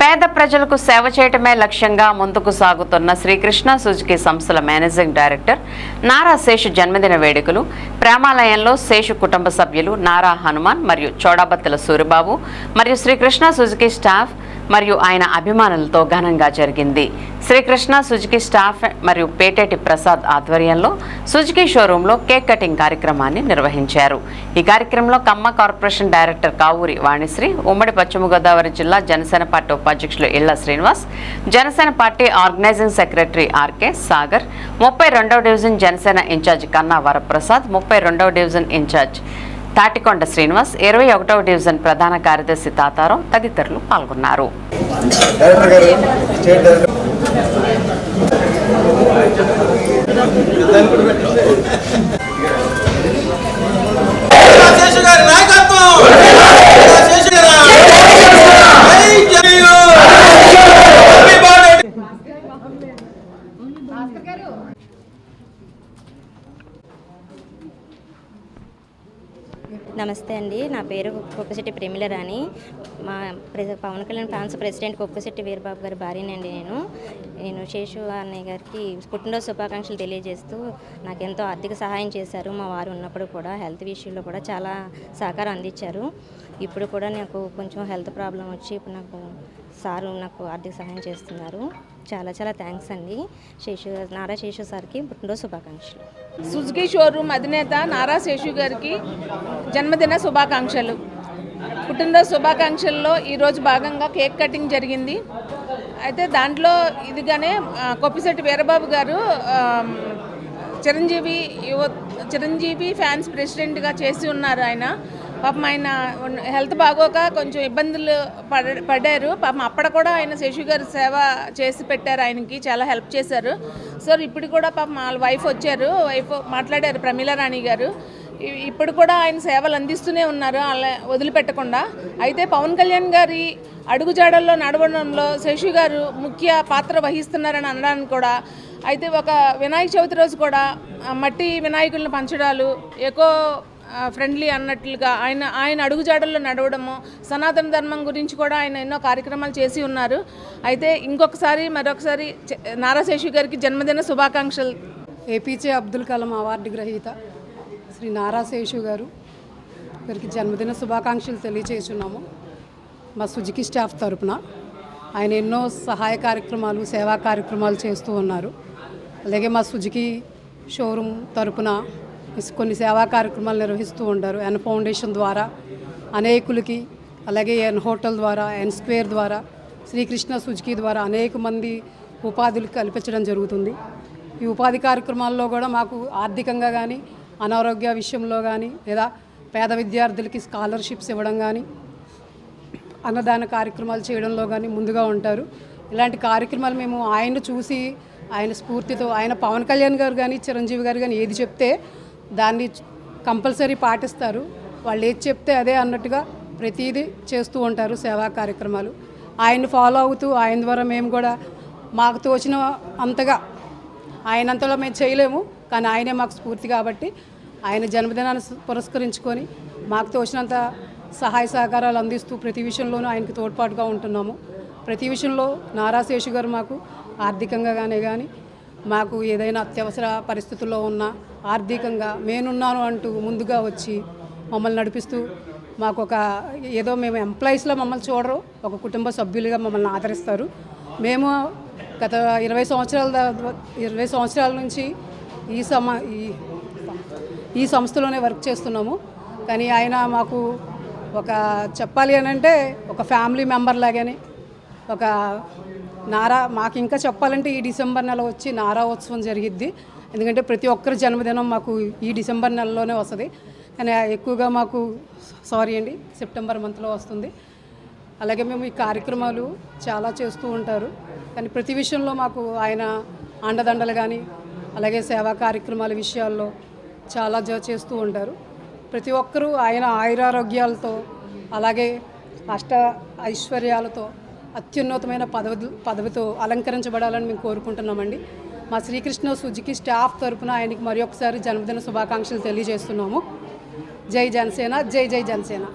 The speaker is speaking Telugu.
పేద ప్రజలకు సేవ చేయటమే లక్ష్యంగా ముందుకు సాగుతున్న శ్రీకృష్ణ సుజుకి సంస్థల మేనేజింగ్ డైరెక్టర్ నారా శేషు జన్మదిన వేడుకలు ప్రేమాలయంలో శేషు కుటుంబ సభ్యులు నారా హనుమాన్ మరియు చోడాబత్తుల సూరిబాబు మరియు శ్రీకృష్ణ సుజుకి స్టాఫ్ మరియు ఆయన అభిమానులతో ఘనంగా జరిగింది. శ్రీకృష్ణ సుజుకి స్టాఫ్ మరియు పేటేటి ప్రసాద్ ఆధ్వర్యంలో సుజుకి షోరూంలో కేక్ కటింగ్ కార్యక్రమాన్ని నిర్వహించారు. ఈ కార్యక్రమంలో కమ్మ కార్పొరేషన్ డైరెక్టర్ కావూరి వాణిశ్రీ ఉమ్మడి పశ్చిమ గోదావరి జిల్లా జనసేన పార్టీ ఉపాధ్యక్షులు Illa Srinivas Janasena party organizing secretary RK Sagar ముప్పై రెండవ డివిజన్ జనసేన ఇన్ఛార్జ్ కన్నా వరప్రసాద్ ముప్పై రెండవ డివిజన్ ఇన్ఛార్జ్ తాటికొండ శ్రీనివాస్ ఇరవై ఒకటవ డివిజన్ ప్రధాన కార్యదర్శి తాతారావు తదితరులు పాల్గొన్నారు డైరెక్టర్ గారు స్టేట్ డైరెక్టర్ శేషు గారి నాయకత్వం శేషు గారి జై జయు. Happy birthday. నమస్తే అండి. నా పేరు కుక్కశెట్టి ప్రేమిల రాణి. మా పవన్ కళ్యాణ్ ఫ్రాన్స్ ప్రెసిడెంట్ కుక్కశెట్టి వీరబాబు గారి భార్యనండి నేను. నేను శేషు అన్నయ్య గారికి పుట్టినరోజు శుభాకాంక్షలు తెలియజేస్తూ నాకు ఎంతో ఆర్థిక సహాయం చేశారు. మా వారు ఉన్నప్పుడు కూడా హెల్త్ విషయంలో కూడా చాలా సహకారం అందించారు. ఇప్పుడు కూడా నాకు కొంచెం హెల్త్ ప్రాబ్లం వచ్చి ఇప్పుడు నాకు సారు నాకు ఆర్థిక సహాయం చేస్తున్నారు. చాలా చాలా థ్యాంక్స్ అండి. శేషు నారా శేషు సార్కి పుట్టినరోజు శుభాకాంక్షలు. సుజుకి షోరూమ్ అధినేత నారా శేషు గారికి జన్మదిన శుభాకాంక్షలు. పుట్టినరోజు శుభాకాంక్షల్లో ఈరోజు భాగంగా కేక్ కటింగ్ జరిగింది. అయితే దాంట్లో ఇదిగానే కొప్పిశెట్టి వీరబాబు గారు చిరంజీవి యువ చిరంజీవి ఫ్యాన్స్ ప్రెసిడెంట్గా చేసి ఉన్నారు ఆయన. పాపం ఆయన హెల్త్ బాగోక కొంచెం ఇబ్బందులు పడ పడ్డారు. పాపం అప్పుడ కూడా ఆయన శేషు గారు సేవ చేసి పెట్టారు ఆయనకి చాలా హెల్ప్ చేశారు. సో ఇప్పుడు కూడా పాపం వాళ్ళ వైఫ్ వచ్చారు. వైఫ్ మాట్లాడారు ప్రమీల రాణి గారు. ఇప్పుడు కూడా ఆయన సేవలు అందిస్తూనే ఉన్నారు అలా వదిలిపెట్టకుండా. అయితే పవన్ కళ్యాణ్ గారి అడుగుజాడల్లో నడవడంలో శేషు గారు ముఖ్య పాత్ర వహిస్తున్నారని అనడానికి కూడా అయితే ఒక వినాయక చవితి రోజు కూడా మట్టి వినాయకులను పంచడాలు ఎక్కువ ఫ్రెండ్లీ అన్నట్లుగా ఆయన ఆయన అడుగుజాడల్లో నడవడము సనాతన ధర్మం గురించి కూడా ఆయన ఎన్నో కార్యక్రమాలు చేసి ఉన్నారు. అయితే ఇంకొకసారి మరొకసారి నారాశేషు గారికి జన్మదిన శుభాకాంక్షలు. ఏపీజే అబ్దుల్ కలాం అవార్డు గ్రహీత శ్రీ నారాశేషు గారు గారికి జన్మదిన శుభాకాంక్షలు తెలియచేస్తున్నాము. మా సుజుకి స్టాఫ్ తరపున ఆయన ఎన్నో సహాయ కార్యక్రమాలు సేవా కార్యక్రమాలు చేస్తూ ఉన్నారు. అలాగే మా సుజుకి షోరూమ్ తరపున కొన్ని సేవా కార్యక్రమాలు నిర్వహిస్తూ ఉంటారు. ఎన్ ఫౌండేషన్ ద్వారా అనేకులకి అలాగే ఎన్ హోటల్ ద్వారా ఎన్ స్క్వేర్ ద్వారా శ్రీకృష్ణ సుజుకి ద్వారా అనేక మంది ఉపాధులు కల్పించడం జరుగుతుంది. ఈ ఉపాధి కార్యక్రమాల్లో కూడా మాకు ఆర్థికంగా కానీ అనారోగ్య విషయంలో కానీ లేదా పేద విద్యార్థులకి స్కాలర్షిప్స్ ఇవ్వడం కానీ అన్నదాన కార్యక్రమాలు చేయడంలో కానీ ముందుగా ఉంటారు. ఇలాంటి కార్యక్రమాలు మేము ఆయన చూసి ఆయన స్ఫూర్తితో ఆయన పవన్ కళ్యాణ్ గారు కానీ చిరంజీవి గారు కానీ ఏది చెప్తే దాన్ని కంపల్సరీ పాటిస్తారు. వాళ్ళు ఏది చెప్తే అదే అన్నట్టుగా ప్రతిదీ చేస్తూ ఉంటారు సేవా కార్యక్రమాలు. ఆయన్ని ఫాలో అవుతూ ఆయన ద్వారా మేము కూడా మాకు తోచిన అంతగా ఆయనంతలో మేము చేయలేము కానీ ఆయనే మాకు స్ఫూర్తి కాబట్టి ఆయన జన్మదినాన్ని పురస్కరించుకొని మాకు తోచినంత సహాయ సహకారాలు అందిస్తూ ప్రతి విషయంలోనూ ఆయనకి తోడ్పాటుగా ఉంటున్నాము. ప్రతి విషయంలో నారా శేషు గారు మాకు ఆర్థికంగా కానీ కానీ మాకు ఏదైనా అత్యవసర పరిస్థితుల్లో ఉన్న ఆర్థికంగా నేనున్నాను అంటూ ముందుగా వచ్చి మమ్మల్ని నడిపిస్తూ మాకు ఒక ఏదో మేము ఎంప్లాయీస్లో మమ్మల్ని చూడరు ఒక కుటుంబ సభ్యులుగా మమ్మల్ని ఆదరిస్తారు. మేము గత ఇరవై సంవత్సరాల ఇరవై సంవత్సరాల నుంచి ఈ సమ ఈ సంస్థలోనే వర్క్ చేస్తున్నాము. కానీ ఆయన మాకు ఒక చెప్పాలి అని అంటే ఒక ఫ్యామిలీ మెంబర్ లాగానే ఒక నారా మాకు ఇంకా చెప్పాలంటే ఈ డిసెంబర్ నెల వచ్చి నారా ఉత్సవం జరిగిద్ది. ఎందుకంటే ప్రతి ఒక్కరి జన్మదినం మాకు ఈ డిసెంబర్ నెలలోనే వస్తుంది. కానీ ఎక్కువగా మాకు సారీ అండి సెప్టెంబర్ మంత్లో వస్తుంది. అలాగే మేము ఈ కార్యక్రమాలు చాలా చేస్తూ ఉంటారు. కానీ ప్రతి విషయంలో మాకు ఆయన అండదండలు కానీ అలాగే సేవా కార్యక్రమాల విషయాల్లో చాలా జ- చేస్తూ ఉంటారు. ప్రతి ఒక్కరూ ఆయన ఆయురారోగ్యాలతో అలాగే అష్ట ఐశ్వర్యాలతో అత్యున్నతమైన పదవి పదవితో అలంకరించబడాలని మేము కోరుకుంటున్నామండి. మా శ్రీకృష్ణ సుజుకి స్టాఫ్ తరపున ఆయనకి మరొకసారి జన్మదిన శుభాకాంక్షలు తెలియజేస్తున్నాము. జై జనసేన జై జై జనసేన.